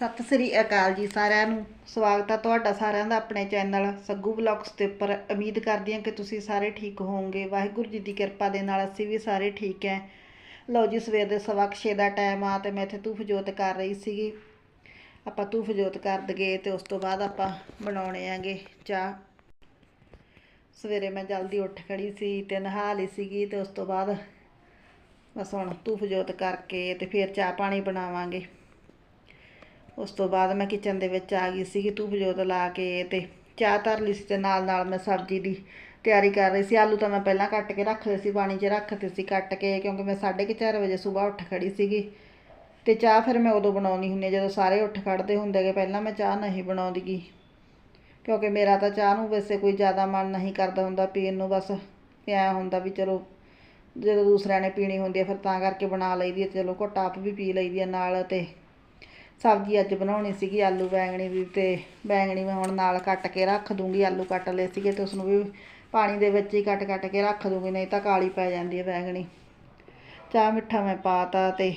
ਸਤਿ ਸ੍ਰੀ ਅਕਾਲ ਜੀ ਸਾਰਿਆਂ ਨੂੰ। ਸਵਾਗਤ ਹੈ ਤੁਹਾਡਾ ਸਾਰਿਆਂ ਦਾ ਆਪਣੇ ਚੈਨਲ ਸੱਗੂ ਵਲੌਗਸ ਦੇ ਉੱਪਰ। ਉਮੀਦ ਕਰਦੀ ਹਾਂ ਕਿ ਤੁਸੀਂ ਸਾਰੇ ਠੀਕ ਹੋਵੋਗੇ। ਵਾਹਿਗੁਰੂ ਜੀ ਦੀ ਕਿਰਪਾ ਦੇ ਨਾਲ ਅਸੀਂ ਵੀ ਸਾਰੇ ਠੀਕ ਹੈ। ਲਓ ਜੀ, ਸਵੇਰ ਦੇ ਸਵਾ ਕੁ ਛੇ ਦਾ ਟਾਈਮ ਆ ਤੇ ਮੈਂ ਇੱਥੇ ਧੂਫ ਜੋਤ ਕਰ ਰਹੀ ਸੀਗੀ। ਆਪਾਂ ਧੂਫ ਜੋਤ ਕਰ ਦਗੇ ਤੇ ਉਸ ਤੋਂ ਬਾਅਦ ਆਪਾਂ ਬਣਾਉਣੇ ਆਂਗੇ ਚਾਹ। ਸਵੇਰੇ ਮੈਂ ਜਲਦੀ ਉੱਠ ਖੜੀ ਸੀ ਤੇ ਨਹਾ ਲਈ ਸੀਗੀ ਤੇ ਉਸ ਤੋਂ ਬਾਅਦ ਬਸ ਹੁਣ ਧੂਫ ਜੋਤ ਕਰਕੇ ਤੇ ਫਿਰ ਚਾਹ ਪਾਣੀ ਬਣਾਵਾਂਗੇ। ਉਸ ਤੋਂ ਬਾਅਦ ਮੈਂ ਕਿਚਨ ਦੇ ਵਿੱਚ ਆ ਗਈ ਸੀਗੀ ਧੂਪ ਜੋਤ ਲਾ ਕੇ ਤੇ ਚਾਹ ਧਰ ਲਈ ਸੀ ਤੇ ਨਾਲ ਨਾਲ ਮੈਂ ਸਬਜ਼ੀ ਦੀ ਤਿਆਰੀ ਕਰ ਰਹੀ ਸੀ। ਆਲੂ ਤਾਂ ਮੈਂ ਪਹਿਲਾਂ ਕੱਟ ਕੇ ਰੱਖ ਲਏ ਸੀ, ਪਾਣੀ 'ਚ ਰੱਖਤੇ ਸੀ ਕੱਟ ਕੇ ਕਿਉਂਕਿ ਮੈਂ 4:30 ਵਜੇ ਸਵੇਰ ਉੱਠ ਖੜੀ ਸੀਗੀ। ਤੇ ਚਾਹ ਫਿਰ ਮੈਂ ਉਦੋਂ ਬਣਾਉਣੀ ਹੁੰਦੀ ਆ ਜਦੋਂ ਸਾਰੇ ਉੱਠ ਖੜਦੇ ਹੁੰਦੇਗੇ ਪਹਿਲਾਂ ਮੈਂ ਚਾਹ ਨਹੀਂ ਬਣਾਉਂਦੀ ਗੀ। ਕਿਉਂਕਿ ਮੇਰਾ ਤਾਂ ਚਾਹ ਨੂੰ ਵੈਸੇ ਕੋਈ ਜ਼ਿਆਦਾ ਮਨ ਨਹੀਂ ਕਰਦਾ ਹੁੰਦਾ ਪੀਣ ਨੂੰ, ਬਸ ਐਂ ਹੁੰਦਾ ਵੀ ਚਲੋ ਜਦੋਂ ਦੂਸਰਿਆਂ ਨੇ ਪੀਣੀ ਹੁੰਦੀ ਹੈ ਫਿਰ ਤਾਂ ਕਰਕੇ ਬਣਾ ਲਈਦੀ ਹੈ ਚਲੋ ਘੁੱਟ ਆਪ ਵੀ ਪੀ ਲਈਦੀ ਹੈ ਨਾਲ ਤੇ ਸਬਜ਼ੀ ਅੱਜ ਬਣਾਉਣੀ ਸੀਗੀ ਆਲੂ ਬੈਂਗਣੀ ਦੀ ਤੇ ਬੈਂਗਣੀ ਮੈਂ ਹੁਣ ਨਾਲ ਕੱਟ ਕੇ ਰੱਖ ਦੂੰਗੀ, ਆਲੂ ਕੱਟ ਲਏ ਸੀਗੇ ਤੇ ਉਸ ਨੂੰ ਵੀ ਪਾਣੀ ਦੇ ਵਿੱਚ ਹੀ ਕੱਟ ਕੱਟ ਕੇ ਰੱਖ ਦੂੰਗੀ, ਨਹੀਂ ਤਾਂ ਕਾਲੀ ਪੈ ਜਾਂਦੀ ਹੈ ਬੈਂਗਣੀ। ਚਾਹ ਮਿੱਠਾ ਮੈਂ ਪਾਤਾ ਤੇ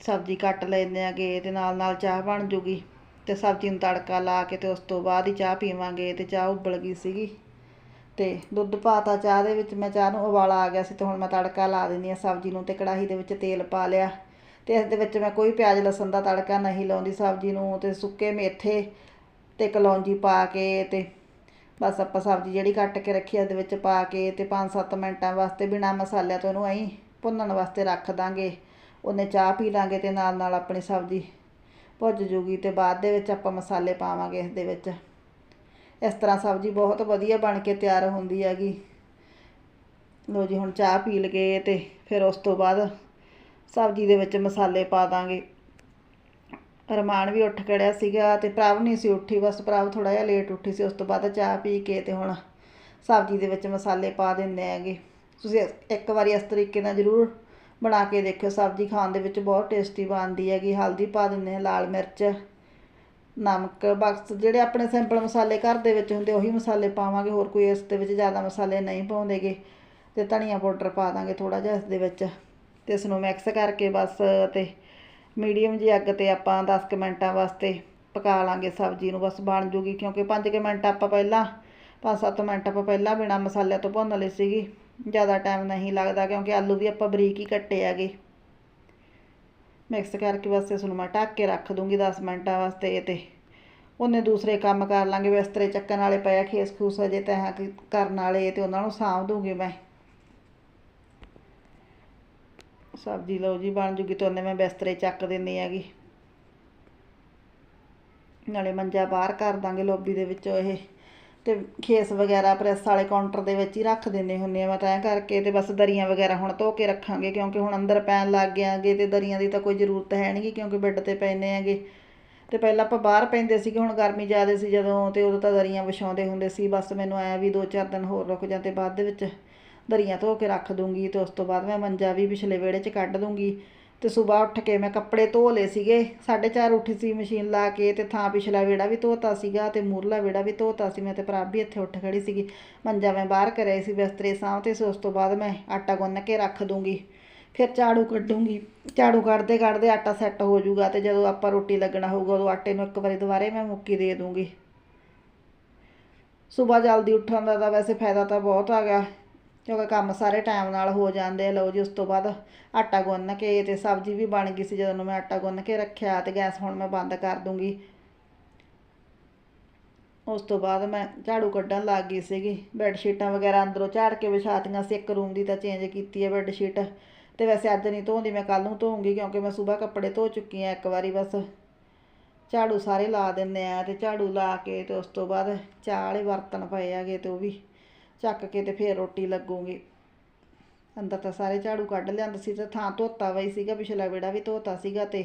ਸਬਜ਼ੀ ਕੱਟ ਲੈਂਦੇ ਆਗੇ ਤੇ ਨਾਲ ਨਾਲ ਚਾਹ ਬਣ ਜੂਗੀ ਤੇ ਸਬਜ਼ੀ ਨੂੰ ਤੜਕਾ ਲਾ ਕੇ ਤੇ ਉਸ ਤੋਂ ਬਾਅਦ ਹੀ ਚਾਹ ਪੀਵਾਂਗੇ ਤੇ ਚਾਹ ਉਬਲ ਗਈ ਸੀਗੀ। ਤੇ ਦੁੱਧ ਪਾਤਾ ਚਾਹ ਦੇ ਵਿੱਚ, ਮੈਂ ਚਾਹ ਨੂੰ ਉਬਾਲਾ ਆ ਗਿਆ ਸੀ ਤੇ ਹੁਣ ਮੈਂ ਤੜਕਾ ਲਾ ਦਿੰਦੀ ਆ ਸਬਜ਼ੀ ਨੂੰ ਤੇ ਕੜਾਹੀ ਦੇ ਵਿੱਚ ਤੇਲ ਪਾ ਲਿਆ। ਤੇ ਇਸ ਦੇ ਵਿੱਚ ਮੈਂ ਕੋਈ ਪਿਆਜ਼ ਲਸਣ ਦਾ ਤੜਕਾ ਨਹੀਂ ਲਾਉਂਦੀ ਸਬਜ਼ੀ ਨੂੰ, ਤੇ ਸੁੱਕੇ ਮੇਥੇ ਤੇ ਕਲੌਂਜੀ ਪਾ ਕੇ ਤੇ ਬਸ ਆਪਾਂ ਸਬਜ਼ੀ ਜਿਹੜੀ ਕੱਟ ਕੇ ਰੱਖੀ ਇਸ ਦੇ ਵਿੱਚ ਪਾ ਕੇ ਤੇ 5-7 ਮਿੰਟਾਂ ਵਾਸਤੇ ਬਿਨਾ ਮਸਾਲਿਆਂ ਤੋਂ ਇਹਨੂੰ ਐਂ ਭੁੰਨਣ ਵਾਸਤੇ ਰੱਖ ਦਾਂਗੇ। ਉਹਨੇ ਚਾਹ ਪੀ ਲਾਂਗੇ ਤੇ ਨਾਲ ਨਾਲ ਆਪਣੀ ਸਬਜ਼ੀ ਭੁੱਜ ਜੂਗੀ ਤੇ ਬਾਅਦ ਦੇ ਵਿੱਚ ਆਪਾਂ ਮਸਾਲੇ ਪਾਵਾਂਗੇ ਇਸ ਦੇ ਵਿੱਚ। ਇਸ ਤਰ੍ਹਾਂ ਸਬਜ਼ੀ ਬਹੁਤ ਵਧੀਆ ਬਣ ਕੇ ਤਿਆਰ ਹੁੰਦੀ ਹੈਗੀ। ਲੋ ਜੀ, ਹੁਣ ਚਾਹ ਪੀ ਲਗੇ ਤੇ ਫਿਰ ਉਸ ਤੋਂ ਬਾਅਦ ਸਬਜ਼ੀ ਦੇ ਵਿੱਚ ਮਸਾਲੇ ਪਾ ਦਾਂਗੇ। ਰਮਾਨ ਵੀ ਉੱਠ ਖੜਿਆ ਸੀਗਾ ਤੇ ਪ੍ਰਭ ਨਹੀਂ ਸੀ ਉੱਠੀ, ਬਸ ਪ੍ਰਭ ਥੋੜਾ ਜਿਹਾ ਲੇਟ ਉੱਠੀ ਸੀ, ਉਸ ਤੋਂ ਬਾਅਦ ਚਾਹ ਪੀ ਕੇ ਤੇ ਹੁਣ ਸਬਜ਼ੀ ਦੇ ਵਿੱਚ ਮਸਾਲੇ ਪਾ ਦਿੰਦੇ ਹੈਗੇ। ਤੁਸੀਂ ਇੱਕ ਵਾਰੀ ਇਸ ਤਰੀਕੇ ਨਾਲ ਜ਼ਰੂਰ ਬਣਾ ਕੇ ਦੇਖਿਓ, ਸਬਜ਼ੀ ਖਾਣ ਦੇ ਵਿੱਚ ਬਹੁਤ ਟੇਸਟੀ ਬਣਦੀ ਹੈਗੀ। ਹਲਦੀ ਪਾ ਦਿੰਦੇ ਆ ਲਾਲ ਮਿਰਚ, ਨਮਕ, ਬਸ ਜਿਹੜੇ ਆਪਣੇ ਸਿੰਪਲ ਮਸਾਲੇ ਘਰ ਦੇ ਵਿੱਚ ਹੁੰਦੇ, ਉਹੀ ਮਸਾਲੇ ਪਾਵਾਂਗੇ। ਹੋਰ ਕੋਈ ਇਸ ਦੇ ਵਿੱਚ ਜ਼ਿਆਦਾ ਮਸਾਲੇ ਨਹੀਂ ਪਾਉਂਦੇਗੇ। ਤੇ ਧਨੀਆ ਪਾਊਡਰ ਪਾ ਦਾਂਗੇ ਥੋੜਾ ਜਿਹਾ ਇਸ ਦੇ ਵਿੱਚ। ਤੇ ਇਸ ਨੂੰ ਮਿਕਸ ਕਰਕੇ ਬਸ ਤੇ ਮੀਡੀਅਮ ਜੀ ਅੱਗ ਤੇ ਆਪਾਂ 10 ਮਿੰਟਾਂ ਵਾਸਤੇ ਪਕਾ ਲਾਂਗੇ, ਸਬਜ਼ੀ ਨੂੰ ਬਸ ਬਣ ਜੂਗੀ ਕਿਉਂਕਿ 5 ਮਿੰਟ ਆਪਾਂ ਪਹਿਲਾਂ 5-7 ਮਿੰਟ ਆਪਾਂ ਪਹਿਲਾਂ ਬਿਨਾ ਮਸਾਲਿਆਂ ਤੋਂ ਭੁੰਨ ਲਈ ਸੀਗੀ, ਜ਼ਿਆਦਾ ਟਾਈਮ ਨਹੀਂ ਲੱਗਦਾ ਕਿਉਂਕਿ ਆਲੂ ਵੀ ਆਪਾਂ ਬਰੀਕ ਹੀ ਕੱਟੇ ਆਗੇ ਮਿਕਸ ਕਰਕੇ ਬਸ ਇਸ ਨੂੰ ਮੈਂ ਢੱਕ ਕੇ ਰੱਖ ਦੂੰਗੀ 10 ਮਿੰਟਾਂ ਵਾਸਤੇ ਤੇ ਉਹਨੇ ਦੂਸਰੇ ਕੰਮ ਕਰ ਲਾਂਗੇ, ਬਿਸਤਰੇ ਚੱਕਣ ਵਾਲੇ ਪਏ ਖੇਸ ਖੂਸ ਅਜੇ ਤਹਾਂ ਕਰਨ ਵਾਲੇ ਤੇ ਉਹਨਾਂ ਨੂੰ ਸਾਂਭ ਦੂੰਗੀ ਮੈਂ। ਸਬਜ਼ੀ ਲਓ ਜੀ, ਬਣ ਜੂਗੀ ਤਾਂ ਉਹਨੇ ਮੈਂ ਬਿਸਤਰੇ ਚੱਕ ਦਿੰਦੀ ਹੈਗੀ। ਨਾਲੇ ਮੰਜਾ ਬਾਹਰ ਕਰ ਦਾਂਗੇ ਲੋਬੀ ਦੇ ਵਿੱਚੋਂ ਇਹ। ਤੇ ਖੇਸ ਵਗੈਰਾ ਪ੍ਰੈਸ ਵਾਲੇ ਕਾਊਂਟਰ ਦੇ ਵਿੱਚ ਹੀ ਰੱਖ ਦਿੰਦੇ ਹੁੰਨੇ ਆ ਮੈਂ ਤਾਂ ਕਰਕੇ ਤੇ ਬਸ ਦਰੀਆਂ ਵਗੈਰਾ ਹੁਣ ਧੋ ਕੇ ਰੱਖਾਂਗੇ ਕਿਉਂਕਿ ਹੁਣ ਅੰਦਰ ਪੈਣ ਲੱਗ ਗਿਆਗੇ ਤੇ ਦਰੀਆਂ ਦੀ ਤਾਂ ਕੋਈ ਜ਼ਰੂਰਤ ਹੈ ਨਹੀਂ ਕਿਉਂਕਿ ਬੈੱਡ ਤੇ ਪੈਨੇ ਹੈਗੇ। ਤੇ ਪਹਿਲਾਂ ਆਪਾਂ ਬਾਹਰ ਪੈਂਦੇ ਸੀਗੇ, ਹੁਣ ਗਰਮੀ ਜ਼ਿਆਦਾ ਸੀ ਜਦੋਂ ਤੇ ਉਦੋਂ ਤਾਂ ਦਰੀਆਂ ਵਿਛਾਉਂਦੇ ਹੁੰਦੇ ਸੀ, ਬਸ ਮੈਨੂੰ ਆਇਆ ਵੀ 2-4 ਦਿਨ ਹੋਰ ਰੁਕ ਜਾਂ ਤੇ ਬਾਅਦ ਦੇ ਵਿੱਚ ਦਰੀਆਂ ਧੋ ਕੇ ਰੱਖ ਦੂੰਗੀ, ਤੇ ਉਸ ਤੋਂ ਬਾਅਦ ਮੈਂ ਮੰਜਾ ਵੀ ਪਿਛਲੇ ਵਿਹੜੇ 'ਚ ਕੱਢ ਦੂੰਗੀ। ਤੇ ਸਵੇਰ ਉੱਠ ਕੇ ਮੈਂ ਕੱਪੜੇ ਧੋ ਲਏ ਸੀਗੇ। 4:30 ਉੱਠੀ ਸੀ ਮਸ਼ੀਨ ਲਾ ਕੇ ਤੇ ਥਾਂ ਪਿਛਲਾ ਵਿਹੜਾ ਵੀ ਧੋਤਾ ਸੀਗਾ ਤੇ ਮੂਰਲਾ ਵਿਹੜਾ ਵੀ ਧੋਤਾ ਸੀ। ਮੈਂ ਤੇ ਭਰਾ ਵੀ ਇੱਥੇ ਉੱਠ ਖੜੀ ਸੀਗੀ। ਮੰਜਾ ਮੈਂ ਬਾਹਰ ਕਰਿਆ ਸੀ ਬਿਸਤਰੇ ਸਾਂਭ ਤੇ, ਉਸ ਤੋਂ ਬਾਅਦ ਮੈਂ ਆਟਾ ਗੁੰਨ ਕੇ ਰੱਖ ਦੂੰਗੀ। ਫਿਰ ਝਾੜੂ ਕੱਢੂੰਗੀ। ਝਾੜੂ ਕੱਢਦੇ ਕੱਢਦੇ ਆਟਾ ਸੈੱਟ ਹੋ ਜਾਊਗਾ ਤੇ ਜਦੋਂ ਆਪਾਂ ਰੋਟੀ ਲੱਗਣਾ ਹੋਊਗਾ, ਉਦੋਂ ਆਟੇ ਨੂੰ ਇੱਕ ਵਾਰੀ ਦੁਬਾਰੇ ਮੈਂ ਮੁੱਕੀ ਦੇ ਦੂੰਗੀ। ਸਵੇਰ ਜਲਦੀ ਉੱਠਣ ਦਾ ਤਾਂ ਵੈਸੇ ਫਾਇਦਾ ਤਾਂ ਬਹੁਤ ਆ ਗਿਆ। ਕਿਉਂਕਿ ਕੰਮ ਸਾਰੇ ਟਾਈਮ ਨਾਲ ਹੋ ਜਾਂਦੇ ਆ। ਲਓ ਜੀ, ਉਸ ਤੋਂ ਬਾਅਦ ਆਟਾ ਗੁੰਨ ਕੇ ਤੇ ਸਬਜ਼ੀ ਵੀ ਬਣ ਗਈ ਸੀ ਜਦੋਂ ਮੈਂ ਆਟਾ ਗੁੰਨ ਕੇ ਰੱਖਿਆ ਤੇ ਗੈਸ ਹੁਣ ਮੈਂ ਬੰਦ ਕਰ ਦੂੰਗੀ। ਉਸ ਤੋਂ ਬਾਅਦ ਮੈਂ ਝਾੜੂ ਕੱਢਣ ਲੱਗ ਗਈ ਸੀਗੀ। ਬੈੱਡ ਸ਼ੀਟਾਂ ਵਗੈਰਾ ਅੰਦਰੋਂ ਝਾੜ ਕੇ ਵਿਛਾਤੀਆਂ ਸੀ। ਇੱਕ ਰੂਮ ਦੀ ਤਾਂ ਚੇਂਜ ਕੀਤੀ ਹੈ ਬੈੱਡ ਸ਼ੀਟ ਤੇ ਵੈਸੇ ਅੱਜ ਨਹੀਂ ਧੋਂਦੀ, ਮੈਂ ਕੱਲ ਨੂੰ ਧੋਉਂਗੀ ਕਿਉਂਕਿ ਮੈਂ ਸਵੇਰ ਕੱਪੜੇ ਧੋ ਚੁੱਕੀ ਆ ਇੱਕ ਵਾਰੀ ਬਸ। ਝਾੜੂ ਸਾਰੇ ਲਾ ਦਿੰਨੇ ਆ ਤੇ ਝਾੜੂ ਲਾ ਕੇ ਤੇ ਉਸ ਤੋਂ ਬਾਅਦ ਚਾਹ ਵਾਲੇ ਬਰਤਨ ਪਏ ਆਗੇ ਤੇ ਉਹ ਵੀ ਚੱਕ ਕੇ ਤੇ ਫੇਰ ਰੋਟੀ ਲੱਗੂਗੀ। ਅੰਦਰ ਤਾਂ ਸਾਰੇ ਝਾੜੂ ਕੱਢ ਲਿਆਂਦਾ ਸੀ ਤੇ ਥਾਂ ਧੋਤਾ ਵਈ ਸੀਗਾ, ਪਿਛਲਾ ਵਿਹੜਾ ਵੀ ਧੋਤਾ ਸੀਗਾ ਤੇ।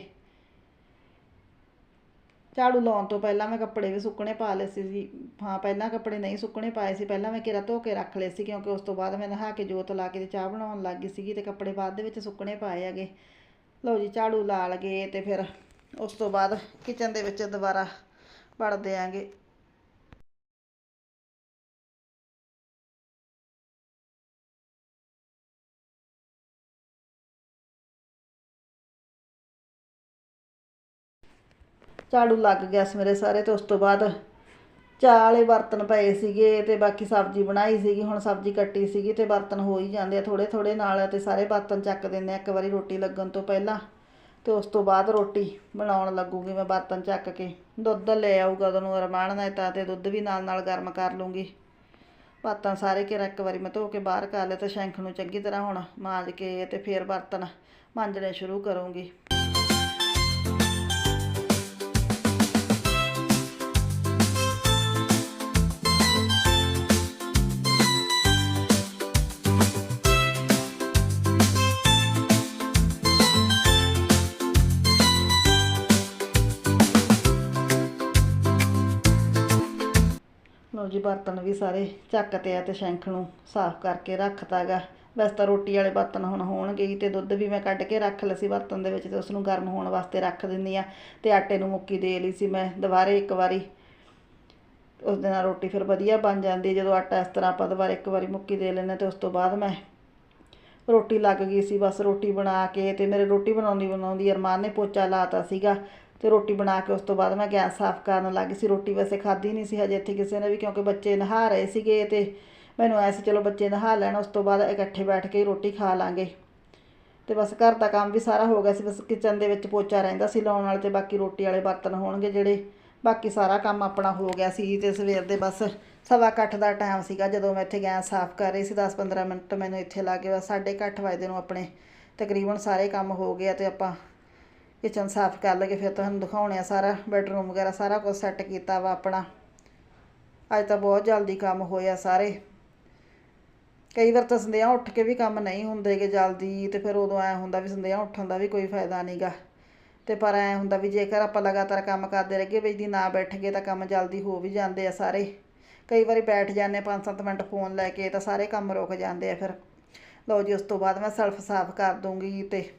ਝਾੜੂ ਲਾਉਣ ਤੋਂ ਪਹਿਲਾਂ ਮੈਂ ਕੱਪੜੇ ਵੀ ਸੁੱਕਣੇ ਪਾ ਲਏ ਸੀ ਜੀ। ਹਾਂ, ਪਹਿਲਾਂ ਕੱਪੜੇ ਨਹੀਂ ਸੁੱਕਣੇ ਪਾਏ ਸੀ, ਪਹਿਲਾਂ ਮੈਂ ਕਿਰਾ ਧੋ ਕੇ ਰੱਖ ਲਏ ਸੀ ਕਿਉਂਕਿ ਉਸ ਤੋਂ ਬਾਅਦ ਮੈਂ ਨਹਾ ਕੇ ਜੋਤ ਲਾ ਕੇ ਤੇ ਚਾਹ ਬਣਾਉਣ ਲੱਗ ਗਈ ਸੀਗੀ ਤੇ ਕੱਪੜੇ ਬਾਅਦ ਦੇ ਵਿੱਚ ਸੁੱਕਣੇ ਪਾਏ ਹੈਗੇ। ਲਓ ਜੀ, ਝਾੜੂ ਲਾ ਲਗੇ ਤੇ ਫਿਰ ਉਸ ਤੋਂ ਬਾਅਦ ਕਿਚਨ ਦੇ ਵਿੱਚ ਦੁਬਾਰਾ ਵੜਦੇ ਆਂਗੇ ਝਾੜੂ ਲੱਗ ਗਿਆ ਸੀ ਮੇਰੇ ਸਾਰੇ ਤੇ ਉਸ ਤੋਂ ਬਾਅਦ ਚਾਹ ਵਾਲੇ ਬਰਤਨ ਪਏ ਸੀਗੇ ਤੇ ਬਾਕੀ ਸਬਜ਼ੀ ਬਣਾਈ ਸੀਗੀ, ਹੁਣ ਸਬਜ਼ੀ ਕੱਟੀ ਸੀਗੀ ਤੇ ਬਰਤਨ ਹੋ ਹੀ ਜਾਂਦੇ ਆ ਥੋੜੇ ਥੋੜੇ ਨਾਲ ਤੇ ਸਾਰੇ ਬਰਤਨ ਚੱਕ ਦਿੰਦੇ ਆ, ਇੱਕ ਵਾਰੀ ਰੋਟੀ ਲੱਗਣ ਤੋਂ ਪਹਿਲਾਂ ਤੇ ਉਸ ਤੋਂ ਬਾਅਦ ਰੋਟੀ ਬਣਾਉਣ ਲੱਗੂਗੀ ਮੈਂ ਬਰਤਨ ਚੱਕ ਕੇ। ਦੁੱਧ ਲੈ ਆਊਗਾ ਉਦੋਂ ਨੂੰ ਰਮਾਨ ਨਾਲ ਤਾਂ ਤੇ ਦੁੱਧ ਵੀ ਨਾਲ ਨਾਲ ਗਰਮ ਕਰ ਲੂੰਗੀ। ਬਰਤਨ ਸਾਰੇ ਘੇਰਾ ਇੱਕ ਵਾਰੀ ਮੈਂ ਧੋ ਕੇ ਬਾਹਰ ਕਰ ਲਿਆ ਤੇ ਸ਼ੈਂਖ ਨੂੰ ਚੰਗੀ ਤਰ੍ਹਾਂ ਹੁਣ ਮਾਂਜ ਕੇ ਤੇ ਫੇਰ ਬਰਤਨ ਮਾਂਜਣੇ ਸ਼ੁਰੂ ਕਰੂੰਗੀ। ਲਓ ਜੀ ਬਰਤਨ ਵੀ ਸਾਰੇ ਚੱਕ ਤੇ ਆ ਤੇ ਸ਼ੈਂਖ ਨੂੰ ਸਾਫ਼ ਕਰਕੇ ਰੱਖਤਾ ਗਾ ਵੈਸੇ ਤਾਂ ਰੋਟੀ ਵਾਲੇ ਬਰਤਨ ਹੁਣ ਹੋਣਗੇ ਹੀ ਤੇ ਦੁੱਧ ਵੀ ਮੈਂ ਕੱਢ ਕੇ ਰੱਖ ਲਿਆ ਸੀ ਬਰਤਨ ਦੇ ਵਿੱਚ ਤੇ ਉਸ ਨੂੰ ਗਰਮ ਹੋਣ ਵਾਸਤੇ ਰੱਖ ਦਿੰਦੀ ਆ ਤੇ ਆਟੇ ਨੂੰ ਮੁੱਕੀ ਦੇ ਲਈ ਸੀ ਮੈਂ ਦੁਬਾਰੇ ਇੱਕ ਵਾਰੀ। ਉਸ ਦੇ ਨਾਲ ਰੋਟੀ ਫਿਰ ਵਧੀਆ ਬਣ ਜਾਂਦੀ ਜਦੋਂ ਆਟਾ ਇਸ ਤਰ੍ਹਾਂ ਆਪਾਂ ਦੁਬਾਰਾ ਇੱਕ ਵਾਰੀ ਮੁੱਕੀ ਦੇ ਲੈਂਦੇ ਤੇ ਉਸ ਤੋਂ ਬਾਅਦ ਮੈਂ ਰੋਟੀ ਲੱਗ ਗਈ ਸੀ। ਬਸ ਰੋਟੀ ਬਣਾ ਕੇ ਤੇ ਮੇਰੇ ਰੋਟੀ ਬਣਾਉਂਦੀ ਬਣਾਉਂਦੀ ਅਰਮਾਨ ਨੇ ਪੋਚਾ ਲਾਤਾ ਸੀਗਾ। ਤੇ ਰੋਟੀ ਬਣਾ ਕੇ ਉਸ ਤੋਂ ਬਾਅਦ ਮੈਂ ਗੈਸ ਸਾਫ਼ ਕਰਨ ਲੱਗੀ ਸੀ। ਰੋਟੀ ਵੈਸੇ ਖਾਧੀ ਨਹੀਂ ਸੀ ਹਜੇ ਇੱਥੇ ਕਿਸੇ ਨੇ ਵੀ, ਕਿਉਂਕਿ ਬੱਚੇ ਨਹਾ ਰਹੇ ਸੀਗੇ ਤੇ ਮੈਨੂੰ ਐ ਸੀ, ਚਲੋ ਬੱਚੇ ਨਹਾ ਲੈਣ, ਉਸ ਤੋਂ ਬਾਅਦ ਇਕੱਠੇ ਬੈਠ ਕੇ ਰੋਟੀ ਖਾ ਲਾਂਗੇ। ਤੇ ਬਸ ਘਰ ਦਾ ਕੰਮ ਵੀ ਸਾਰਾ ਹੋ ਗਿਆ ਸੀ, ਬਸ ਕਿਚਨ ਦੇ ਵਿੱਚ ਪੋਚਾ ਰਹਿੰਦਾ ਸੀ ਲਾਉਣ ਵਾਲੇ ਤੇ ਬਾਕੀ ਰੋਟੀ ਵਾਲੇ ਬਰਤਨ ਹੋਣਗੇ ਜਿਹੜੇ, ਬਾਕੀ ਸਾਰਾ ਕੰਮ ਆਪਣਾ ਹੋ ਗਿਆ ਸੀ ਤੇ ਸਵੇਰ ਦੇ ਬਸ ਸਵਾ ਕੁ ਦਾ ਟਾਈਮ ਸੀਗਾ ਜਦੋਂ ਮੈਂ ਇੱਥੇ ਗੈਸ ਸਾਫ਼ ਕਰ ਰਹੀ ਸੀ। 10-15 ਮਿੰਟ ਮੈਨੂੰ ਇੱਥੇ ਲੱਗੇ ਬਸ ਸਾਢੇ ਕੁ ਅੱਠ ਵਜੇ ਨੂੰ ਆਪਣੇ ਤਕਰੀਬਨ ਸਾਰੇ ਕੰਮ ਹੋ ਗਏ ਆ ਤੇ ਆਪਾਂ ਕਿਚਨ ਸਾਫ਼ ਕਰ ਲਗੇ ਫਿਰ ਤੁਹਾਨੂੰ ਦਿਖਾਉਣੇ ਆ ਸਾਰਾ ਬੈਡਰੂਮ ਵਗੈਰਾ, ਸਾਰਾ ਕੁਝ ਸੈੱਟ ਕੀਤਾ ਵਾ ਆਪਣਾ। ਅੱਜ ਤਾਂ ਬਹੁਤ ਜਲਦੀ ਕੰਮ ਹੋਇਆ ਸਾਰੇ। ਕਈ ਵਾਰ ਤਾਂ ਸੰਧਿਆ ਉੱਠ ਕੇ ਵੀ ਕੰਮ ਨਹੀਂ ਹੁੰਦੇਗੇ ਜਲਦੀ, ਤੇ ਫਿਰ ਉਦੋਂ ਐ ਹੁੰਦਾ ਵੀ ਸੰਧਿਆ ਉੱਠਣ ਦਾ ਵੀ ਕੋਈ ਫਾਇਦਾ ਨਹੀਂਗਾ ਤੇ ਪਰ ਐ ਹੁੰਦਾ ਵੀ ਜੇਕਰ ਆਪਾਂ ਲਗਾਤਾਰ ਕੰਮ ਕਰਦੇ ਰਹੀਏ, ਵੀ ਜੀ ਨਾ ਬੈਠ ਗਏ ਤਾਂ ਕੰਮ ਜਲਦੀ ਹੋ ਵੀ ਜਾਂਦੇ ਆ ਸਾਰੇ। ਕਈ ਵਾਰੀ ਬੈਠ ਜਾਂਦੇ 5-7 ਮਿੰਟ ਫੋਨ ਲੈ ਕੇ ਤਾਂ ਸਾਰੇ ਕੰਮ ਰੁਕ ਜਾਂਦੇ ਆ ਫਿਰ। ਲਓ ਜੀ, ਉਸ ਤੋਂ ਬਾਅਦ ਮੈਂ ਸੈਲਫ ਸਾਫ਼ ਕਰ ਦੂੰਗੀ ਤੇ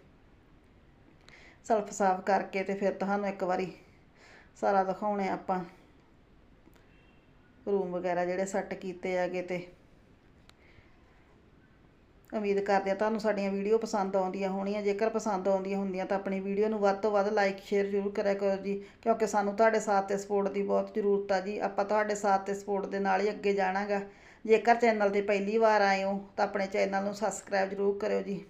ਸਲਫ ਸਾਫ਼ ਕਰਕੇ ਤੇ ਫਿਰ ਤੁਹਾਨੂੰ ਇੱਕ ਵਾਰੀ ਸਾਰਾ ਦਿਖਾਉਣੇ ਆ ਆਪਾਂ। ਰੂਮ ਵਗੈਰਾ ਜਿਹੜੇ ਸੈੱਟ ਕੀਤੇ ਹੈਗੇ ਤੇ ਉਮੀਦ ਕਰਦੇ ਆ ਤੁਹਾਨੂੰ ਸਾਡੀਆਂ ਵੀਡੀਓ ਪਸੰਦ ਆਉਂਦੀਆਂ ਹੋਣੀਆਂ। ਜੇਕਰ ਪਸੰਦ ਆਉਂਦੀਆਂ ਹੁੰਦੀਆਂ ਤਾਂ ਆਪਣੀ ਵੀਡੀਓ ਨੂੰ ਵੱਧ ਤੋਂ ਵੱਧ ਲਾਈਕ ਸ਼ੇਅਰ ਜ਼ਰੂਰ ਕਰਿਆ ਕਰੋ ਜੀ, ਕਿਉਂਕਿ ਸਾਨੂੰ ਤੁਹਾਡੇ ਸਾਥ ਤੇ ਸਪੋਰਟ ਦੀ ਬਹੁਤ ਜ਼ਰੂਰਤ ਆ ਜੀ। ਆਪਾਂ ਤੁਹਾਡੇ ਸਾਥ ਤੇ ਸਪੋਰਟ ਦੇ ਨਾਲ ਹੀ ਅੱਗੇ ਜਾਣਾਗਾ। ਜੇਕਰ ਚੈਨਲ ਤੇ ਪਹਿਲੀ ਵਾਰ ਆਏ ਹੋ ਤਾਂ ਆਪਣੇ ਚੈਨਲ ਨੂੰ ਸਬਸਕ੍ਰਾਈਬ ਜ਼ਰੂਰ ਕਰਿਓ ਜੀ।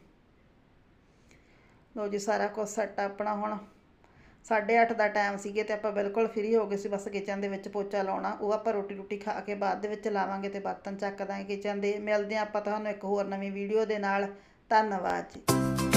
ਲਓ ਜੀ, ਸਾਰਾ ਕੁਝ ਸੈੱਟ ਆਪਣਾ ਹੁਣ। 8:30 ਦਾ ਟਾਈਮ ਸੀਗੇ ਤੇ ਆਪਾਂ ਬਿਲਕੁਲ ਫ੍ਰੀ ਹੋ ਗਏ ਸੀ, ਬਸ ਕਿਚਨ ਦੇ ਵਿੱਚ ਪੋਚਾ ਲਾਉਣਾ। ਉਹ ਆਪਾਂ ਰੋਟੀ ਰੋਟੀ ਖਾ ਕੇ ਬਾਅਦ ਦੇ ਵਿੱਚ ਲਾਵਾਂਗੇ ਤੇ ਬਰਤਨ ਚੱਕ ਦਾਂਗੇ ਕਿਚਨ ਦੇ। ਮਿਲਦੇ ਹਾਂ ਆਪਾਂ ਤੁਹਾਨੂੰ ਇੱਕ ਹੋਰ ਨਵੀਂ ਵੀਡੀਓ ਦੇ ਨਾਲ। ਧੰਨਵਾਦ ਜੀ।